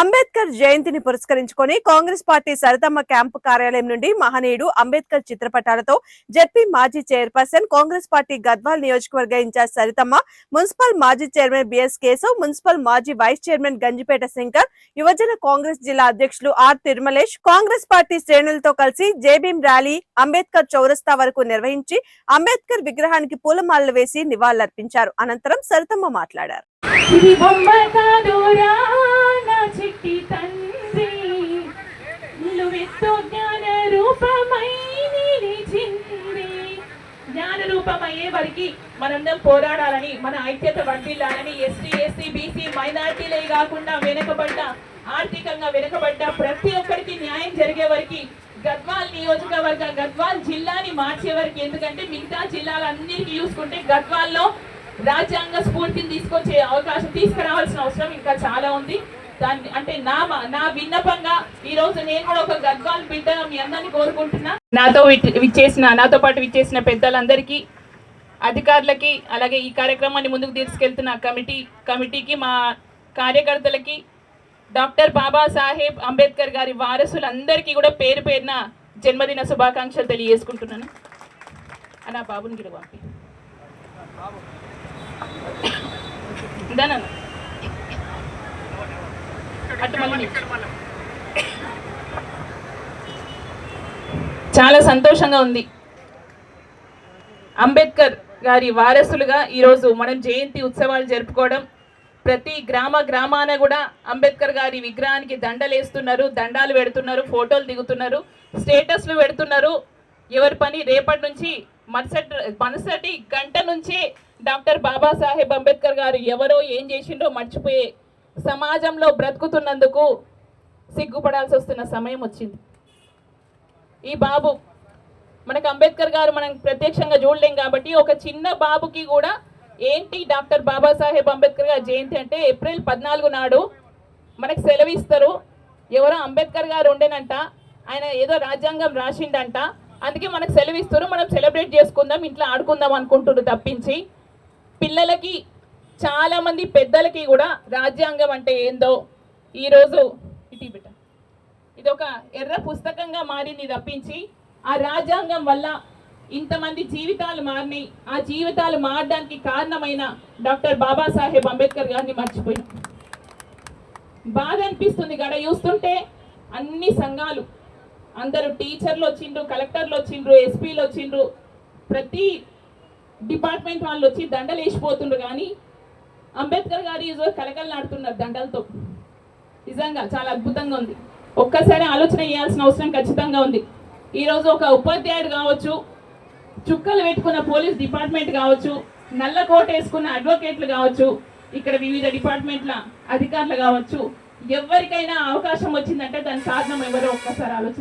అంబేద్కర్ జయంతిని పురస్కరించుకొని Congress party Saritamma camp కార్యాలయం నుండి మహనీయుడు అంబేద్కర్ చిత్రపటాలతో జెడ్పీ మాజీ చైర్పర్సన్ కాంగ్రెస్ పార్టీ గద్వాల్ నియోజకవర్గ ఇన్ఛార్జ్ సరితమ్మ మున్సిపల్ మాజీ చైర్మన్ బిఎస్ కేశవ్ మున్సిపల్ మాజీ వైస్ చైర్మన్ గంజిపేట శంకర్ యువజన కాంగ్రెస్ జిల్లా అధ్యక్షులు ఆర్ తిరుమలేష్. కాంగ్రెస్ పార్టీ శ్రేణులతో కలిసి జేబీఎం ర్యాలీ అంబేద్కర్ చౌరస్తా వరకు నిర్వహించి అంబేద్కర్ విగ్రహానికి పూలమాలలు వేసి నివాళులర్పించారు. అనంతరం సరితమ్మ మాట్లాడారు. రూపమయ్యే వరకు మనందరం పోరాడాలని మన ఐక్యత వర్ధిల్లాలని ఎస్టీ ఎస్సీ బీసీ మైనార్టీలే కాకుండా వెనుకబడ్డ ఆర్థికంగా వెనుకబడ్డ ప్రతి ఒక్కరికి న్యాయం జరిగే వరకు గద్వాల్ నియోజకవర్గ గద్వాల్ జిల్లాని మార్చే వరకు ఎందుకంటే మిగతా జిల్లాలన్నిటికీ చూసుకుంటే గద్వాల్లో రాజ్యాంగ స్ఫూర్తిని తీసుకొచ్చే అవకాశం తీసుకురావాల్సిన అవసరం ఇంకా చాలా ఉంది. దాన్ని అంటే నా నా విన్నపంగా ఈ రోజు నేను కూడా ఒక గద్వాల్ బిడ్డగా మీ అందరినీ కోరుకుంటున్నా. నాతో విచ్చేసిన నాతో పాటు విచ్చేసిన పెద్దలందరికీ అధికారులకి అలాగే ఈ కార్యక్రమాన్ని ముందుకు తీసుకెళ్తున్న కమిటీ కమిటీకి మా కార్యకర్తలకి డాక్టర్ బాబాసాహెబ్ అంబేద్కర్ గారి వారసులందరికీ కూడా పేరు పేరున జన్మదిన శుభాకాంక్షలు తెలియజేసుకుంటున్నాను. అలా బాబుని గిడ పంపి ఇదానన్న. అటు మళ్ళీ నీ. చాలా సంతోషంగా ఉంది. అంబేద్కర్ గారి వారసులుగా ఈరోజు మనం జయంతి ఉత్సవాలు జరుపుకోవడం. ప్రతి గ్రామ గ్రామాన కూడా అంబేద్కర్ గారి విగ్రహానికి దండలేస్తున్నారు దండాలు పెడుతున్నారు ఫోటోలు దిగుతున్నారు స్టేటస్లు పెడుతున్నారు. ఎవరి పని రేపటి నుంచి మరుసటి మరుసటి గంట నుంచే డాక్టర్ బాబాసాహెబ్ అంబేద్కర్ గారు ఎవరో ఏం చేసిండో మర్చిపోయే సమాజంలో బ్రతుకుతున్నందుకు సిగ్గుపడాల్సి వస్తున్న సమయం వచ్చింది. ఈ బాబు మనకు అంబేద్కర్ గారు మనం ప్రత్యక్షంగా చూడలేం కాబట్టి ఒక చిన్న బాబుకి కూడా ఏంటి డాక్టర్ బాబాసాహెబ్ అంబేద్కర్ గారి జయంతి అంటే ఏప్రిల్ పద్నాలుగు నాడు మనకు సెలవు ఇస్తారు ఎవరో అంబేద్కర్ గారు ఉండేనంట ఆయన ఏదో రాజ్యాంగం రాసిండంట అందుకే మనకు సెలవు ఇస్తారు మనం సెలబ్రేట్ చేసుకుందాం ఇంట్లో ఆడుకుందాం అనుకుంటున్నారు తప్పించి. పిల్లలకి చాలా మంది పెద్దలకి కూడా రాజ్యాంగం అంటే ఏందో ఈరోజు ఇటీ బిడ్డ. ఇది ఒక ఎర్ర పుస్తకంగా మారింది తప్పించి ఆ రాజ్యాంగం వల్ల ఇంతమంది జీవితాలు మారినాయి. ఆ జీవితాలు మారడానికి కారణమైన డాక్టర్ బాబాసాహెబ్ అంబేద్కర్ గారిని మర్చిపోయాం. బాధ అనిపిస్తుంది గడ చూస్తుంటే అన్ని సంఘాలు. అందరూ టీచర్లు వచ్చిండ్రు కలెక్టర్లు వచ్చిండ్రు ఎస్పీలు వచ్చిండ్రు. ప్రతి డిపార్ట్మెంట్ వాళ్ళు వచ్చి దండలు వేసిపోతుండ్రు కానీ అంబేద్కర్ గారు ఈరోజు కలకలలాడుతున్నారు దండలతో. నిజంగా చాలా అద్భుతంగా ఉంది. ఒక్కసారి ఆలోచన చేయాల్సిన అవసరం ఖచ్చితంగా ఉంది. ఈరోజు ఒక ఉపాధ్యాయుడు కావచ్చు చుక్కలు పెట్టుకున్న పోలీస్ డిపార్ట్మెంట్ కావచ్చు నల్ల కోట్ వేసుకున్న అడ్వకేట్లు కావచ్చు ఇక్కడ వివిధ డిపార్ట్మెంట్ల అధికారులు కావచ్చు ఎవరికైనా అవకాశం వచ్చిందంటే దాని కారణం ఎవరో ఒక్కసారి ఆలోచన